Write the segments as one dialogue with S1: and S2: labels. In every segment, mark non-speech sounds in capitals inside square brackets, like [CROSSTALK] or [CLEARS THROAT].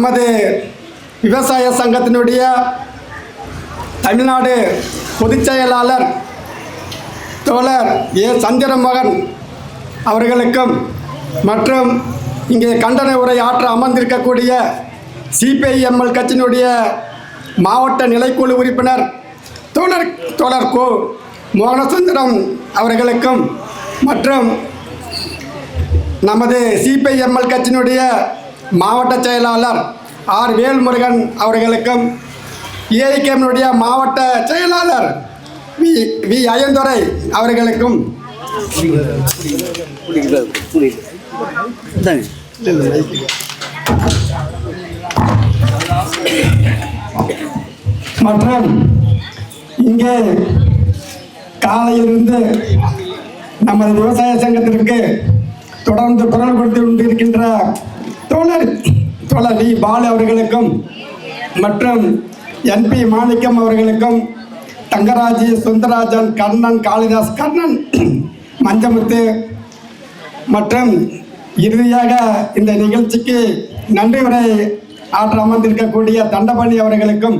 S1: நமது விவசாய சங்கத்தினுடைய தமிழ்நாடு பொதுச் செயலாளர் தோழர் ஏ. சந்திரமோகன் அவர்களுக்கும் மற்றும் இங்கே கண்டன உரை ஆற்ற அமர்ந்திருக்கக்கூடிய சிபிஐஎம்எல் கட்சியினுடைய மாவட்ட நிலைக்குழு உறுப்பினர் தோழர் தோழர் கோ. மோகனசுந்தரம் அவர்களுக்கும் மற்றும் நமது சிபிஐஎம்எல் கட்சியினுடைய மாவட்ட செயலாளர் ஆர் வேல்முருகன் அவர்களுக்கும் ஏஐகேமினுடைய மாவட்ட செயலாளர் வி வி அயந்துரை அவர்களுக்கும் மற்றும் இங்கே காலையிலிருந்து நமது விவசாய சங்கத்திற்கு தொடர்ந்து குரல் கொடுத்து கொண்டிருக்கின்ற தோழர் தோழர் வி பாலு அவர்களுக்கும் மற்றும் என்பி மாணிக்கம் அவர்களுக்கும் தங்கராஜி சுந்தரராஜன் கண்ணன் காளிதாஸ் கண்ணன் [CLEARS THROAT] மஞ்சமுத்து மற்றும் இறுதியாக இந்த நிகழ்ச்சிக்கு நன்றி உரை ஆற்ற அமர்ந்திருக்கக்கூடிய தண்டபாணி அவர்களுக்கும்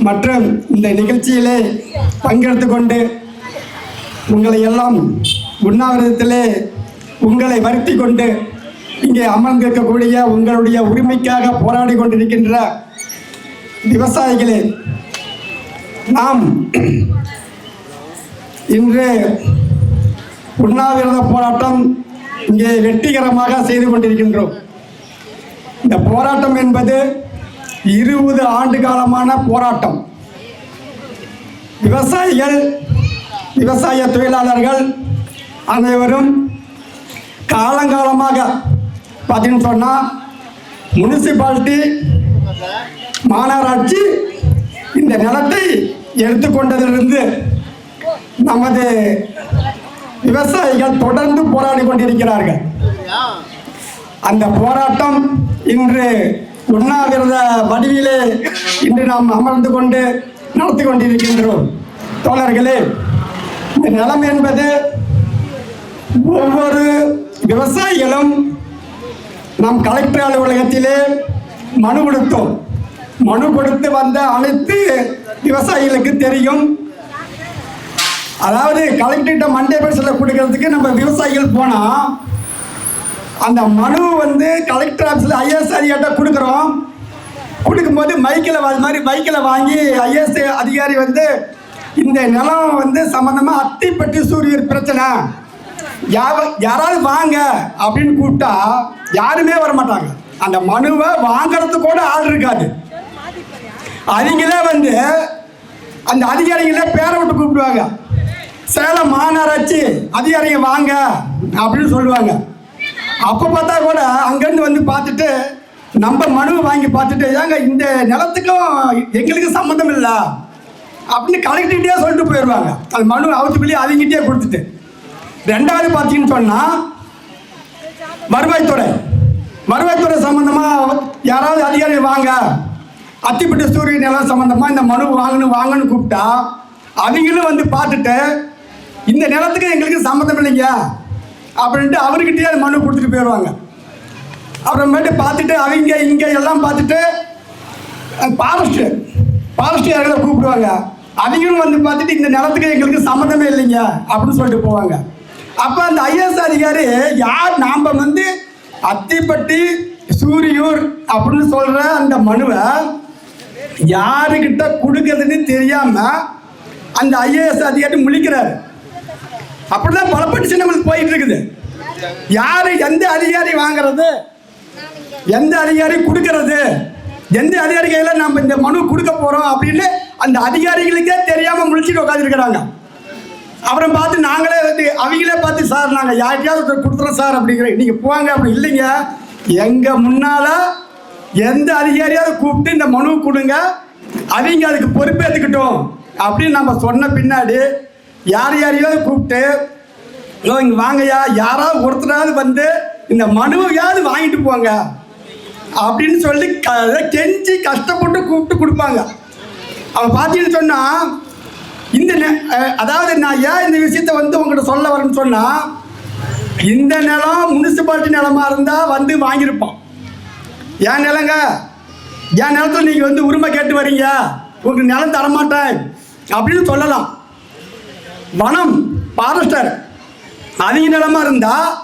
S1: மற்றும் இந்த நிகழ்ச்சியிலே பங்கெடுத்து கொண்டு உங்களை எல்லாம் உண்ணாவிரதத்திலே உங்களை வருத்தி கொண்டு இங்கே அமர்ந்திருக்கக்கூடிய உங்களுடைய உரிமைக்காக போராடி கொண்டிருக்கின்ற விவசாயிகளே நாம் இன்று உண்ணாவிரத போராட்டம் இங்கே வெற்றிகரமாக செய்து கொண்டிருக்கின்றோம். இந்த போராட்டம் என்பது இருபது ஆண்டு காலமான போராட்டம். விவசாயிகள் விவசாய தொழிலாளர்கள் அனைவரும் காலங்காலமாக பார்த்தீங்கன்னு சொன்னால் முனிசிபாலிட்டி மாநகராட்சி இந்த நிலத்தை எடுத்துக்கொண்டதிலிருந்து நமது விவசாயிகள் தொடர்ந்து போராடி கொண்டிருக்கிறார்கள். அந்த போராட்டம் இன்று உண்ணாவிரத வடிவிலே இன்று நாம் அமர்ந்து கொண்டு நடத்தி கொண்டிருக்கின்றோம். தோழர்களே இந்த நிலம் என்பது ஒவ்வொரு விவசாயிகளும் நம் கலெக்டர் அலுவலகத்திலே மனு கொடுத்தோம். மனு கொடுத்து வந்த அனைத்து விவசாயிகளுக்கு தெரியும். அதாவது கலெக்டர்கிட்ட மண்டே பரிசில் கொடுக்கறதுக்கு நம்ம விவசாயிகள் போனால் அந்த மனு வந்து கலெக்டர் ஆஃபீஸில் ஐஏஎஸ் அதிகாரிட்ட கொடுக்குறோம். கொடுக்கும்போது மைக்கில் அது மாதிரி மைக்கில் வாங்கி ஐஏஎஸ் அதிகாரி வந்து இந்த நிலம் வந்து சம்மந்தமாக அத்திப்பட்டி சூரியர் பிரச்சனை. யாராவது வாங்க அப்படின்னு கூப்பிட்டா யாருமே வர மாட்டாங்க அந்த மனுவை வாங்குறதுக்கு கூட ஆள் இருக்காது. அவங்களே வந்து அந்த அதிகாரிகளே பேரை விட்டு கூப்பிடுவாங்க. சேலம் மாநகராட்சி அதிகாரிங்க வாங்க அப்படின்னு சொல்லுவாங்க. அப்போ பார்த்தா கூட அங்கேருந்து வந்து பார்த்துட்டு நம்ம மனுவை வாங்கி பார்த்துட்டு ஏங்க இந்த நிலத்துக்கும் எங்களுக்கும் சம்மந்தம் இல்லை. அப்படின்னு கலெக்டர்கிட்டே சொல்லிட்டு போயிடுவாங்க. அந்த மனு அவுத்து பிள்ளை அவங்ககிட்டயே கொடுத்துட்டு. ரெண்டாவது பார்த்தீங்கன்னு சொன்னால் வருவாய்த்துறை வருவாய்த்துறை சம்மந்தமாக யாராவது அதிகாரி வாங்க. அத்திப்பட்டு சூரிய நிலம் சம்மந்தமாக இந்த மனு வாங்கணும் வாங்கன்னு கூப்பிட்டா அவங்களும் வந்து பார்த்துட்டு இந்த நிலத்துக்கு எங்களுக்கு சம்மந்தம் இல்லைங்க. அப்படின்ட்டு அவர்கிட்டயே அந்த மனு கொடுத்துட்டு போயிடுவாங்க. அப்புறமேட்டு பார்த்துட்டு அவங்க இங்கே எல்லாம் பார்த்துட்டு ஃபாரஸ்ட்டு ஃபாரஸ்டியர்களை கூப்பிடுவாங்க? அவங்களும் வந்து பார்த்துட்டு இந்த நிலத்துக்கு எங்களுக்கு சம்மந்தமே இல்லைங்க அப்படின்னு சொல்லிட்டு போவாங்க. அப்போ அந்த ஐஏஎஸ் அதிகாரி யார்? நாம் வந்து அத்திப்பட்டி சூரியூர் அப்படின்னு சொல்கிற அந்த மனுவை யாருக்கிட்ட கொடுக்கறதுன்னு தெரியாமல் அந்த ஐஏஎஸ் அதிகாரி முழிக்கிறார். அப்படிதான் பல petition நம்மளுக்கு போயிட்டு இருக்குது. யாரு எந்த அதிகாரி வாங்குறது? எந்த அதிகாரி கொடுக்கறது? எந்த அதிகாரி கையில நம்ம இந்த மனு கொடுக்க போறோம் அப்படின்னு அந்த அதிகாரிகளுக்கே தெரியாம முழிச்சிட்டு உட்காந்துருக்கிறாங்க அப்புறம் பார்த்து நாங்களே வந்து அவங்களே பார்த்து சார் நாங்கள் யார்கிட்டயாவது கொடுத்துறோம் சார் அப்படிங்கிற நீங்கள் போவாங்க அப்படி இல்லைங்க. எங்கள் முன்னால் எந்த அதிகாரியாவது கூப்பிட்டு இந்த மனு கொடுங்க அவங்க அதுக்கு பொறுப்பேற்றுக்கிட்டோம் அப்படின்னு நம்ம சொன்ன பின்னாடி யார் யாரையாவது கூப்பிட்டு இங்கே வாங்கய்யா யாராவது ஒருத்தராவது வந்து இந்த மனுவையாவது வாங்கிட்டு போங்க அப்படின்னு சொல்லி அதை கெஞ்சி கஷ்டப்பட்டு கூப்பிட்டு கொடுப்பாங்க. அவன் பார்த்தீங்கன்னு சொன்னால் இந்த நெ- அதாவது நான் ஏன் இந்த விஷயத்த வந்து உங்கள்கிட்ட சொல்ல வரேன்னு சொன்னால் இந்த நிலம் முனிசிபாலிட்டி நிலமா இருந்தால் வந்து வாங்கியிருப்பான் என் நிலங்க? என் நிலத்தில் நீங்கள் வந்து உரிமை கேட்டு வரீங்க? உங்களுக்கு நிலம் தரமாட்டேன். அப்படின்னு சொல்லலாம். வனம் ஃபாரஸ்டர் அதிக நிலமா இருந்தால்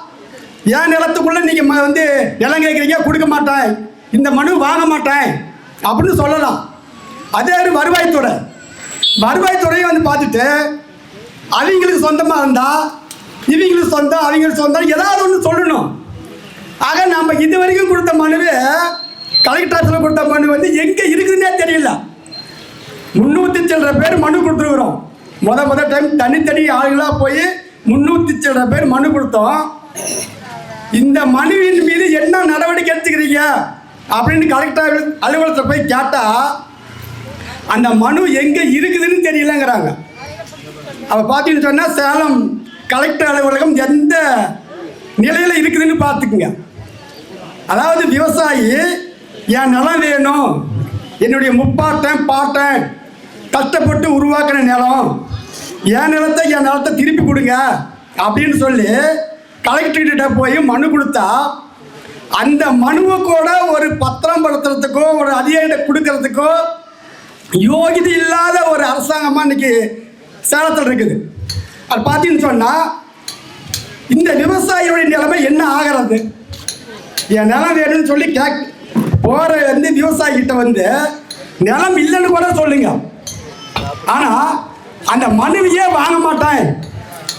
S1: என் நிலத்துக்குள்ளே நீங்கள் வந்து நிலம் கேட்குறீங்க? கொடுக்க மாட்டேன். இந்த மனு வாங்க மாட்டேன். அப்படின்னு சொல்லலாம். அதே ஒரு வருவாய்த்துறை. வருவாய்த்துறையை வந்து பார்த்துட்டு அவங்களுக்கு சொந்தமாக இருந்தா இவங்களுக்கு சொந்தம் அவங்களுக்கு சொந்தம் ஏதாவது ஒன்று சொல்லணும். ஆக நம்ம இது வரைக்கும் கொடுத்த மனுவே கலெக்டர் ஆஃபீஸில் கொடுத்த மனு வந்து எங்கே இருக்குதுன்னே தெரியல. முந்நூற்றி சில்லற பேர் மனு கொடுத்துருக்குறோம். முத முத டைம் தனித்தனி ஆளுகளாக போய் முந்நூற்றி சில்லற பேர் மனு கொடுத்தோம். இந்த மனுவின் மீது என்ன நடவடிக்கை எடுத்துக்கிறீங்க? அப்படின்னு கலெக்டர் அலுவலகத்தை போய் கேட்டால் அந்த மனு எங்கே இருக்குதுன்னு தெரியலங்கிறாங்க. அவ பார்த்தீங்கன்னு சொன்னால் சேலம் கலெக்டர் அலுவலகம் எந்த நிலையில் இருக்குதுன்னு பார்த்துக்குங்க அதாவது விவசாயி என் நிலம் வேணும். என்னுடைய முப்பாட்டன் பாட்டன் கஷ்டப்பட்டு உருவாக்கின நிலம். என் நிலத்தை என் நிலத்தை திருப்பி கொடுங்க. அப்படின்னு சொல்லி கலெக்டர்கிட்ட போய் மனு கொடுத்தா அந்த மனுவை கூட ஒரு பத்திரம் படுத்துறதுக்கோ ஒரு அதிகாரிகிட்ட கொடுக்கறதுக்கோ யோகிதை இல்லாத ஒரு அரசாங்கமாக இன்னைக்கு சேலத்தில் இருக்குது. அது பார்த்தீங்கன்னு சொன்னால் இந்த விவசாயியுடைய நிலைமை என்ன ஆகிறது? என் நிலம் வேணும்னு சொல்லி கேக் போகிற வந்து விவசாயிகிட்ட வந்து நிலம் இல்லைன்னு கூட சொல்லுங்க. ஆனால் அந்த மனுவையே வாங்க மாட்டேன்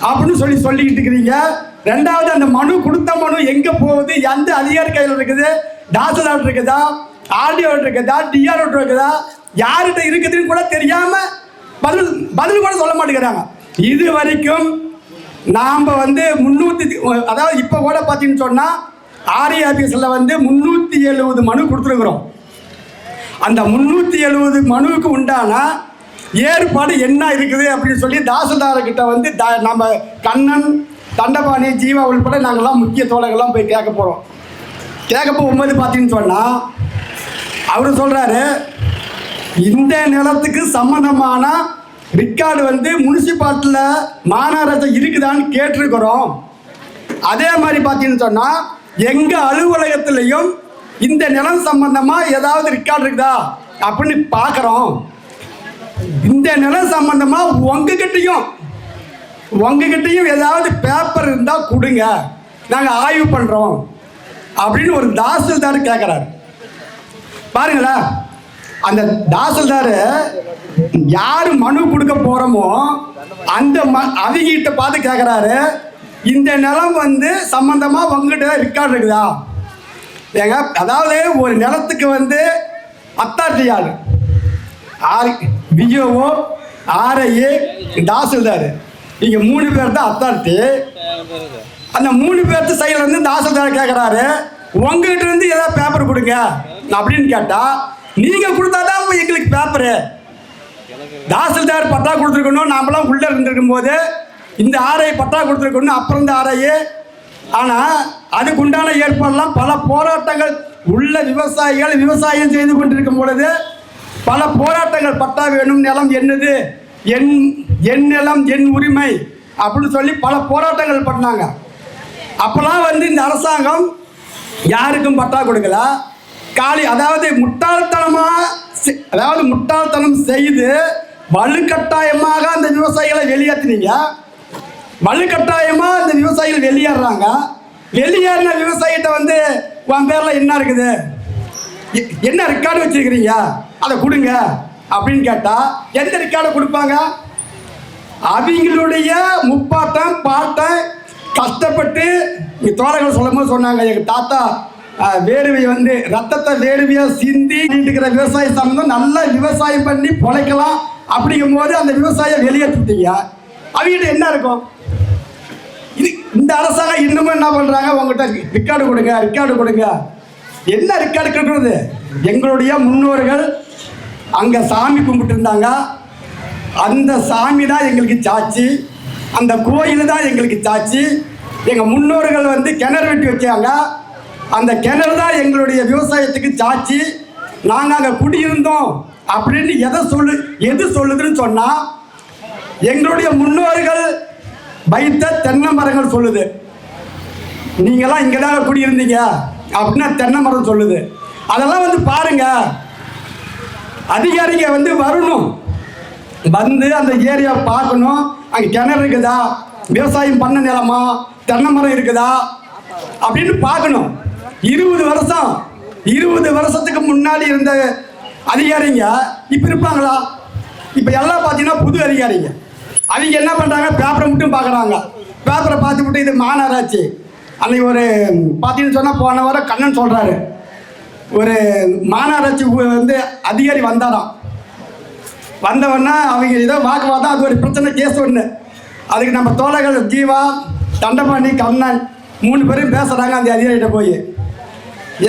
S1: அப்படின்னு சொல்லி சொல்லிக்கிட்டு இருக்கிறீங்க. ரெண்டாவது அந்த மனு கொடுத்த மனு எங்கே போகுது? எந்த அதிகாரி கையில் இருக்குது? தாசில்தார் இருக்குதா? ஆர்டிஓ இருக்குதா? டிஆர்ஓ இருக்குதா? யார்கிட்ட இருக்குதுன்னு கூட தெரியாமல் பதில் பதில் கூட சொல்ல மாட்டேங்கிறாங்க. இது வரைக்கும் நாம் வந்து முந்நூற்றி அதாவது இப்போ கூட பார்த்தீங்கன்னு சொன்னால் ஆர்ஏ ஆஃபீஸில் வந்து முந்நூற்றி எழுபது மனு கொடுத்துருக்குறோம். அந்த முந்நூற்றி எழுபது மனுவுக்கு உண்டான ஏற்பாடு என்ன இருக்குது அப்படின்னு சொல்லி தாசில்தார்கிட்ட வந்து த நம்ம கண்ணன் தண்டபாணி ஜீவா உள்பட நாங்கள்லாம் முக்கிய தோழர்கள்லாம் போய் கேட்க போகிறோம் கேட்க போகும்போது பார்த்தீங்கன்னு சொன்னால் அவர் சொல்கிறாரு இந்த நிலத்துக்கு சம்மந்தமான ரிக்கார்டு வந்து முனிசிபாலிட்டியில் மாநகராட்சி இருக்குதான்னு கேட்டிருக்கிறோம். அதே மாதிரி பார்த்தீங்கன்னு சொன்னால் எங்கள் அலுவலகத்திலையும் இந்த நிலம் சம்பந்தமாக ஏதாவது ரெக்கார்டு இருக்குதா அப்படின்னு பார்க்குறோம். இந்த நிலம் சம்பந்தமாக உங்ககிட்டையும் உங்ககிட்டயும் ஏதாவது பேப்பர் இருந்தால் கொடுங்க. நாங்கள் ஆய்வு பண்ணுறோம் அப்படின்னு ஒரு தாசில்தார் கேட்குறாரு பாருங்களேன். அந்த தாசில்தார் யார் மனு கொடுக்க போகிறோமோ அந்த ம அவங்ககிட்ட பார்த்து கேட்குறாரு இந்த நிலம் வந்து சம்மந்தமாக உங்ககிட்ட ரெக்கார்டு இருக்குதா? ஏங்க அதாவது ஒரு நிலத்துக்கு வந்து அத்தாரிட்டி ஆள் ஆர் விஓஓ ஆர்ஐஏ தாசில்தார். நீங்கள் மூணு பேர் தான் அத்தாரிட்டி அந்த மூணு பேர்த்து சைடில் இருந்து தாசில்தார் கேட்குறாரு உங்ககிட்ட இருந்து ஏதாவது பேப்பர் கொடுங்க அப்படின்னு கேட்டால் நீங்கள் கொடுத்தா தான் எங்களுக்கு பேப்பரு தாசில்தார் பட்டா கொடுத்துருக்கணும். நாமெல்லாம் உள்ளே இருந்திருக்கும் போது இந்த ஆர்ஐ பட்டா கொடுத்துருக்கணும். அப்புறம் இந்த ஆர்ஐ ஆனால் அதுக்கு உண்டான ஏற்பாடெல்லாம் பல போராட்டங்கள் உள்ள விவசாயிகள் விவசாயம் செய்து கொண்டிருக்கும் பொழுது பல போராட்டங்கள். பட்டா வேணும் நிலம் என்னது? என் என் நிலம் என் உரிமை அப்படின்னு சொல்லி பல போராட்டங்கள் பண்ணாங்க. அப்போல்லாம் வந்து இந்த அரசாங்கம் யாருக்கும் பட்டா கொடுக்கல. காலி அதாவது முட்டாள்தனமாக செ- அதாவது முட்டாள்தனம் செய்து வலுக்கட்டாயமாக அந்த விவசாயிகளை வெளியேற்றினீங்க. வலுக்கட்டாயமாக அந்த விவசாயிகள் வெளியேறாங்க வெளியேறின விவசாயிகிட்ட வந்து உன் பேரில் என்ன இருக்குது? என்ன ரெக்கார்டு வச்சிருக்கிறீங்க? அதை கொடுங்க. அப்படின்னு கேட்டால் எந்த ரெக்கார்டை கொடுப்பாங்க? அவங்களுடைய முப்பாட்டம் பாட்டம் கஷ்டப்பட்டு இங்கே தோழர்கள் சொல்லும் போது சொன்னாங்க எங்கள் தாத்தா அஹ், வந்து ரத்தத்தை வேர்வையாக சிந்தி இருக்கிற விவசாய சம்பந்தம் நல்லா விவசாயம் பண்ணி பொழைக்கலாம் அப்படிங்கும் போது அந்த விவசாயம் வெளியேற்றிட்டீங்க அவங்ககிட்ட என்ன இருக்கும்? இது இந்த அரசாங்கம் இன்னமும் என்ன பண்ணுறாங்க உங்ககிட்ட ரெக்கார்டு கொடுங்க ரெக்கார்டு கொடுங்க. என்ன ரெக்கார்டு கொடுக்குறது? எங்களுடைய முன்னோர்கள் அங்கே சாமி கும்பிட்டு இருந்தாங்க. அந்த சாமி தான் எங்களுக்கு சாட்சி. அந்த கோயில் தான் எங்களுக்கு சாட்சி. எங்கள் முன்னோர்கள் வந்து கிணறு வெட்டி வச்சாங்க. அந்த கிணறு தான் எங்களுடைய விவசாயத்துக்கு சாட்சி நாங்கள் அங்கே குடியிருந்தோம். அப்படின்னு எதை சொல்லு எது சொல்லுதுன்னு சொன்னால் எங்களுடைய முன்னோர்கள் வைத்த தென்னை மரங்கள் சொல்லுது. நீங்களாம் இங்கே தான் குடியிருந்தீங்க. அப்படின்னா தென்னை மரம் சொல்லுது. அதெல்லாம் வந்து பாருங்க. அதிகாரிங்க வந்து வரணும். வந்து அந்த ஏரியா பார்க்கணும். அங்கே கிணறு இருக்குதா? விவசாயம் பண்ண நிலமா? தென்னை மரம் இருக்குதா? அப்படின்னு பார்க்கணும். இருபது வருஷம் இருபது வருஷத்துக்கு முன்னாடி இருந்த அதிகாரிங்க இப்போ இருப்பாங்களா? இப்போ எல்லாம் பார்த்தீங்கன்னா புது அதிகாரிங்க. அவங்க என்ன பண்ணுறாங்க பேப்பரை மட்டும் பார்க்குறாங்க பேப்பரை பார்த்து விட்டு இது மாநகராட்சி. அன்னைக்கு ஒரு பார்த்தீங்கன்னு சொன்னால் போன வாரம் கண்ணன் சொல்கிறாரு ஒரு மாநகராட்சி வந்து அதிகாரி வந்தாராம். வந்தவொடனே அவங்க ஏதோ வாக்குவாதம் அது ஒரு பிரச்சனை கேஸ் ஒன்று அதுக்கு நம்ம தோழர்கள் ஜீவா தண்டபாணி கண்ணன் மூணு பேரும் பேசுகிறாங்க அந்த அதிகாரிகிட்ட போய்.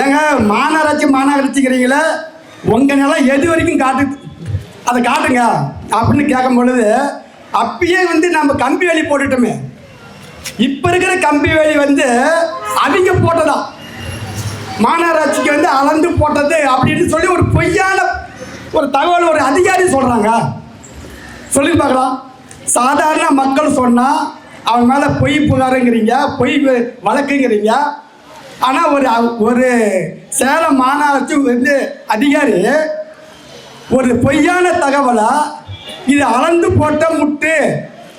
S1: ஏங்க மாநகராட்சி மாநகராட்சிக்கிறீங்களே உங்கள் நிலம் எது வரைக்கும் காட்டு அதை காட்டுங்க அப்படின்னு கேட்கும் பொழுது அப்பயே வந்து நம்ம கம்பி வேலி போட்டுட்டோமே. இப்போ இருக்கிற கம்பி வேலி வந்து அவங்க போட்டதா? மாநகராட்சிக்கு வந்து அளந்து போட்டது அப்படின்னு சொல்லி ஒரு பொய்யான ஒரு தகவல் ஒரு அதிகாரி சொல்கிறாங்க சொல்லி பார்க்கலாம். சாதாரண மக்கள் சொன்னால் அவன் மேலே பொய் புகாருங்கிறீங்க பொய் வழக்குங்கிறீங்க ஆனால் ஒரு அவ- ஒரு சேலம் மாநகராட்சி வந்து அதிகாரி ஒரு பொய்யான தகவலை இது அளந்து போட்ட முட்டு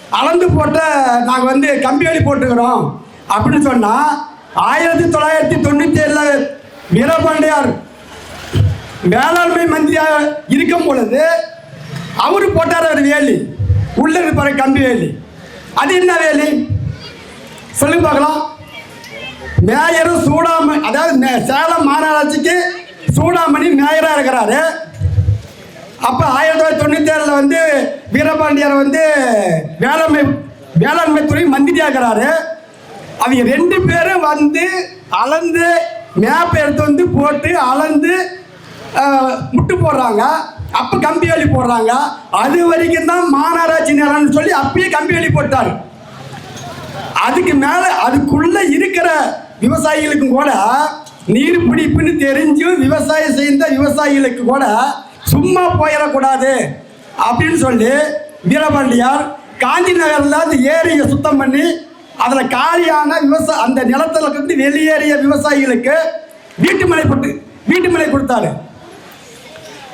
S1: அளந்து போட்ட நாங்கள் வந்து கம்பி வேலி போட்டுக்கிறோம் அப்படின்னு சொன்னால் ஆயிரத்தி தொள்ளாயிரத்தி தொண்ணூற்றி ஏழில் வீரபாண்டியார் வேளாண்மை மந்திரியாக இருக்கும் பொழுது அவரு போட்டார் ஒரு வேலி. உள்ள இருப்பார் கம்பி வேலி. அது என்ன வேலி? சொல்லுங்க பார்க்கலாம். மேயரும் சூடாமணி அதாவது மே- சேலம் மாநகராட்சிக்கு சூடாமணி மேயராக இருக்கிறாரு. அப்போ ஆயிரத்தி தொள்ளாயிரத்தி தொண்ணூற்றி ஏழில் வந்து வீரபாண்டியர் வந்து வேளாண்மை வேளாண்மை துறை மந்திரியாக இருக்கிறாரு. அவங்க ரெண்டு பேரும் வந்து அளந்து மேப் எடுத்து வந்து போட்டு அளந்து முட்டு போடுறாங்க. அப்போ கம்பி வேலி போடுறாங்க. அது வரைக்கும் தான் மாநகராட்சி நிலம்னு சொல்லி அப்பயே கம்பி வேலி போட்டார். அதுக்கு மேலே அதுக்குள்ளே இருக்கிற விவசாயிகளுக்கும் கூட நீர் பிடிப்புன்னு தெரிஞ்சும் விவசாயம் செய்த விவசாயிகளுக்கு கூட சும்மா போயிடக்கூடாது அப்படின்னு சொல்லி வீரபாண்டியார் காந்தி நகரில் அந்த ஏரியை சுத்தம் பண்ணி அதில் காலியான விவசாய அந்த நிலத்துல இருந்து வெளியேறிய விவசாயிகளுக்கு வீட்டு மனை போட்டு வீட்டு மனை கொடுத்தாரு.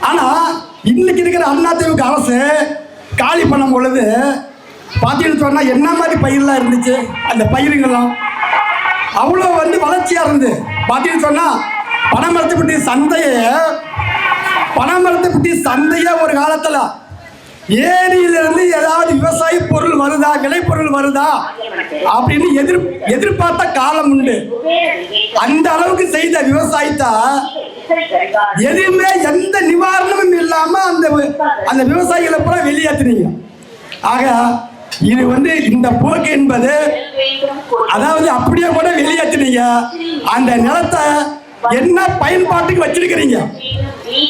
S1: ஆனால் இன்னைக்கு இருக்கிற அதிமுக அரசு காலி பண்ணும் பொழுது பார்த்தீங்கன்னு சொன்னால் என்ன மாதிரி பயிரெலாம் இருந்துச்சு? அந்த பயிருங்கெல்லாம் அவ்வளோ வந்து வளர்ச்சியாக இருந்து பார்த்தீங்கன்னு சொன்னால் பனைமரத்தைப்பட்டி சந்தையை பனைமரத்தைப்பட்டி சந்தையை ஒரு காலத்தில் ஏரியிலிருந்து ஏதாவது விவசாய பொருள் வருதா விளைபொருள் வருதா அப்படின்னு எதிர் எதிர்பார்த்த காலம் உண்டு. அந்த அளவுக்கு செய்த விவசாயத்தை எதுவுமே எந்த நிவாரணமும் இல்லாம அந்த அந்த விவசாயிகளை பூரா வெளியேற்றுனீங்க ஆக இது வந்து இந்த போக்கு என்பது அதாவது அப்படியே கூட வெளியேற்றினீங்க. அந்த நிலத்தை என்ன பயன்பாட்டுக்கு வச்சிருக்கிறீங்க?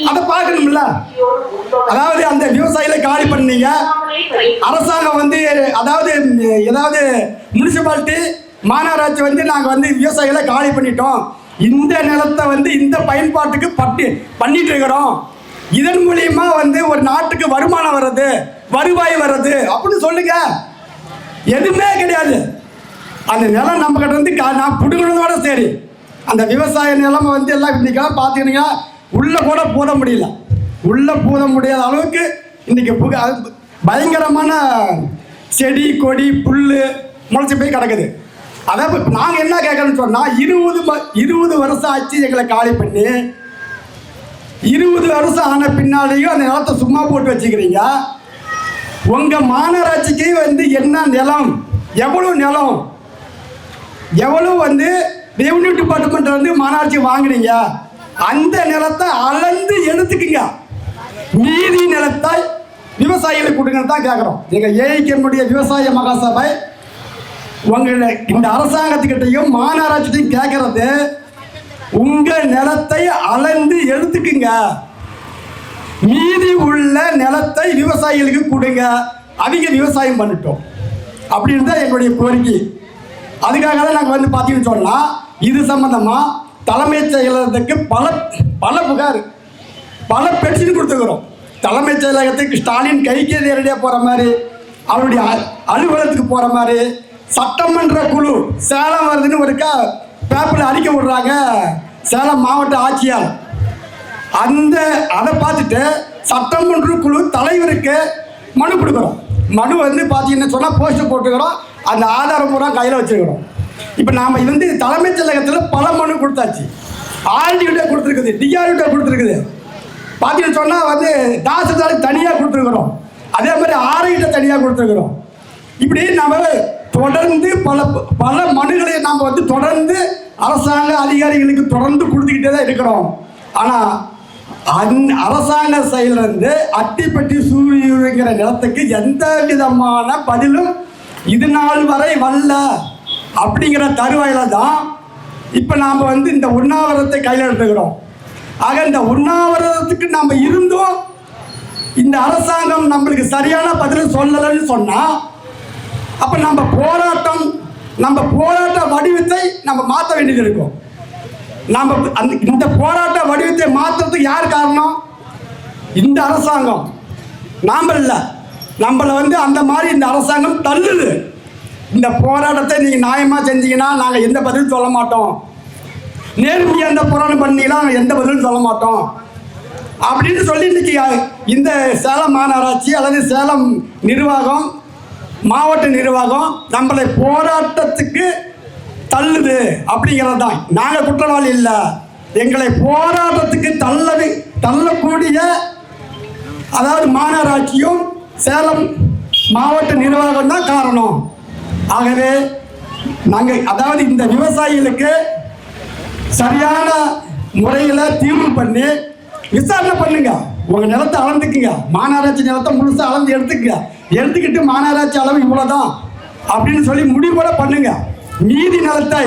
S1: அதை பார்க்கணும்ல. அதாவது அந்த விவசாயில காலி பண்ணீங்க. அரசாங்கம் வந்து அதாவது ஏதாவது முனிசிபாலிட்டி மாநகராட்சி வந்து நாங்கள் வந்து விவசாயிகளை காலி பண்ணிட்டோம். இந்த நிலத்தை வந்து இந்த பயன்பாட்டுக்கு பட்டு பண்ணிட்டு இருக்கிறோம். இதன் மூலியமா வந்து ஒரு நாட்டுக்கு வருமானம் வர்றது. வருவாய் வர்றது அப்படின்னு சொல்லுங்க. எதுவுமே கிடையாது. அந்த நிலம் நம்ம கிட்ட வந்து கா- நான் பிடுங்கினதோட சரி. அந்த விவசாய நிலம் வந்து எல்லாம் இன்னைக்கெல்லாம் பார்த்தீங்கன்னா உள்ளே கூட பூத முடியல. உள்ளே பூத முடியாத அளவுக்கு இன்னைக்கு புக அது பயங்கரமான செடி கொடி புல் முளைச்சி போய் கிடக்குது. அதான் இப்போ நாங்கள் என்ன கேட்குறோன்னு சொன்னால் இருபது இருபது வருஷம் ஆச்சு எங்களை காலி பண்ணி. இருபது வருஷம் ஆன பின்னாலேயும் அந்த நிலத்தை சும்மா போட்டு வச்சுக்கிறீங்க. உங்கள் மாநகராட்சிக்கு வந்து என்ன நிலம்? எவ்வளோ நிலம்? எவ்வளோ வந்து ரெவன்யூ டிபார்ட்மெண்ட் வந்து மாநகராட்சி வாங்குனீங்க? அந்த நிலத்தை அளந்து எடுத்துக்குங்க. மீதி நிலத்தை விவசாயிகளுக்கு கொடுங்கன்னு தான் கேட்குறோம் எங்கள் ஏஐக்கனுடைய விவசாய மகாசபை உங்களை இந்த அரசாங்கத்துக்கிட்டையும் மாநகராட்சிட்டையும் கேட்கறது உங்கள் நிலத்தை அளந்து எடுத்துக்குங்க. மீதி உள்ள நிலத்தை விவசாயிகளுக்கு கொடுங்க. அவங்க விவசாயம் பண்ணிட்டோம். அப்படின்னு தான் எங்களுடைய கோரிக்கை. அதுக்காக தான் நாங்கள் வந்து பார்த்தீங்கன்னு சொன்னால் இது சம்மந்தமாக தலைமைச் செயலகத்துக்கு பல பல புகார் பல பெட்டிஷன் கொடுத்துக்கிறோம் தலைமைச் செயலகத்துக்கு ஸ்டாலின் கைக்கு நேரடியாக போகிற மாதிரி அவருடைய அ- அலுவலகத்துக்கு போகிற மாதிரி சட்டமன்ற குழு சேலம் வருதுன்னு ஒருக்கா பேப்பரில் அறிக்கை விடுறாங்க சேலம் மாவட்ட ஆட்சியார் அந்த அதை பார்த்துட்டு சட்டமன்ற குழு தலைவருக்கு மனு கொடுக்குறோம். மனு வந்து பார்த்தீங்கன்னா சொன்னால் போஸ்டர் போட்டுக்கிறோம். அந்த ஆதாரம் பூரா கையில் வச்சுருக்கிறோம். இப்போ நாம் வந்து தலைமைச் செயலகத்தில் பல மனு கொடுத்தாச்சு. ஆர்டிகிட்ட கொடுத்துருக்குது டிஆர்கிட்ட கொடுத்துருக்குது. பார்த்தீங்கன்னு சொன்னால் வந்து தாசில்தாருக்கு தனியாக கொடுத்துருக்குறோம். அதே மாதிரி ஆர்ஐகிட்ட தனியாக கொடுத்துருக்குறோம். இப்படி நம்ம தொடர்ந்து பல பல மனுகளை நாம் வந்து தொடர்ந்து அரசாங்க அதிகாரிகளுக்கு தொடர்ந்து கொடுத்துக்கிட்டே தான் இருக்கிறோம். ஆனால் அந் அரசாங்க செயலிருந்து அட்டிப்பட்டி சூரியங்கிற நிலத்துக்கு எந்த விதமான பதிலும் இது நாள் வரை வரல. அப்படிங்கிற தருவாயில தான் இப்போ நாம் வந்து இந்த உண்ணாவிரத்தை கையில் எடுத்துக்கிறோம் ஆக இந்த உண்ணாவிரதத்துக்கு நம்ம இருந்தோம் இந்த அரசாங்கம் நம்மளுக்கு சரியான பதில் சொல்லலைன்னு சொன்னால் அப்போ நம்ம போராட்டம் நம்ம போராட்ட வடிவத்தை நம்ம மாற்ற வேண்டியது இருக்கும். நாம் அந்த இந்த போராட்ட வடிவத்தை மாற்றுறதுக்கு யார் காரணம்? இந்த அரசாங்கம். நாம் இல்லை. நம்மளை வந்து அந்த மாதிரி இந்த அரசாங்கம் தள்ளுது. இந்த போராட்டத்தை நீங்கள் நியாயமாக செஞ்சீங்கன்னா நாங்கள் எந்த பதிலும் சொல்ல மாட்டோம். நேர்மையாக எந்த போராட்டம் பண்ணீங்கன்னா நாங்கள் எந்த பதிலும் சொல்ல மாட்டோம். அப்படின்னு சொல்லி இன்னைக்கு இந்த சேலம் மாநகராட்சி அல்லது சேலம் நிர்வாகம் மாவட்ட நிர்வாகம் நம்மளை போராட்டத்துக்கு தள்ளுது அப்படிங்கிறது தான் நாங்கள் குற்றவாளி இல்லை. எங்களை போராட்டத்துக்கு தள்ளது தள்ளக்கூடிய அதாவது மாநகராட்சியும் சேலம் மாவட்ட நிர்வாகம் தான் காரணம். ஆகவே நாங்கள் அதாவது இந்த விவசாயிகளுக்கு சரியான முறையில் தீர்வு பண்ணி விசாரணை பண்ணுங்க. உங்கள் நிலத்தை அளந்துக்குங்க. மாநகராட்சி நிலத்தை முழுசாக அளந்து எடுத்துக்கங்க. எடுத்துக்கிட்டு மாநகராட்சி அளவு இவ்வளோதான் அப்படின்னு சொல்லி முடிவு கூட பண்ணுங்கள் மீதி நிலத்தை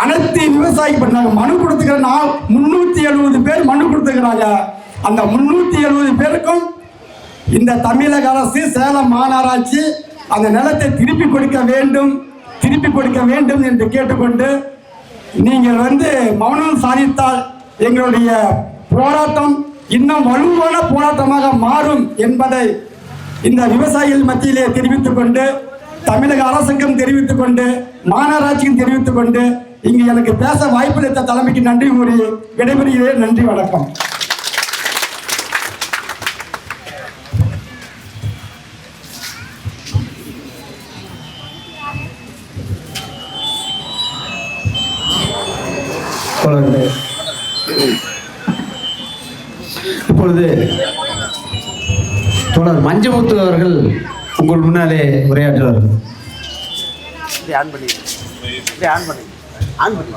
S1: அனைத்து விவசாயி பண்ணாங்க மனு கொடுத்துக்கிற நான் முன்னூத்தி எழுபது பேர் மனு கொடுத்துக்கிறாங்க. அந்த முன்னூத்தி எழுபது பேருக்கும் இந்த தமிழக அரசு சேலம் மாநகராட்சி அந்த நிலத்தை திருப்பி கொடுக்க வேண்டும் திருப்பி கொடுக்க வேண்டும் என்று கேட்டுக்கொண்டு நீங்கள் வந்து மௌனம் சாதித்தால் எங்களுடைய போராட்டம் இன்னும் வலுவான போராட்டமாக மாறும் என்பதை இந்த விவசாயிகள் மத்தியிலே தெரிவித்துக் கொண்டு தமிழக அரசுக்கும் தெரிவித்துக் கொண்டு மாநகராட்சிக்கும் தெரிவித்துக் கொண்டு இங்கு எனக்கு பேச வாய்ப்பளித்த தலைமைக்கு நன்றி கூறி விடைபெறுகிறேன். நன்றி வணக்கம்.
S2: இப்பொழுது தொடர் மஞ்சமுத்து அவர்கள் உங்கள் முன்னாலே உரையாற்றுவார்கள்
S3: இப்படி ஆன் பண்ணி ஆன் பண்ணி. ஆன் பண்ணி.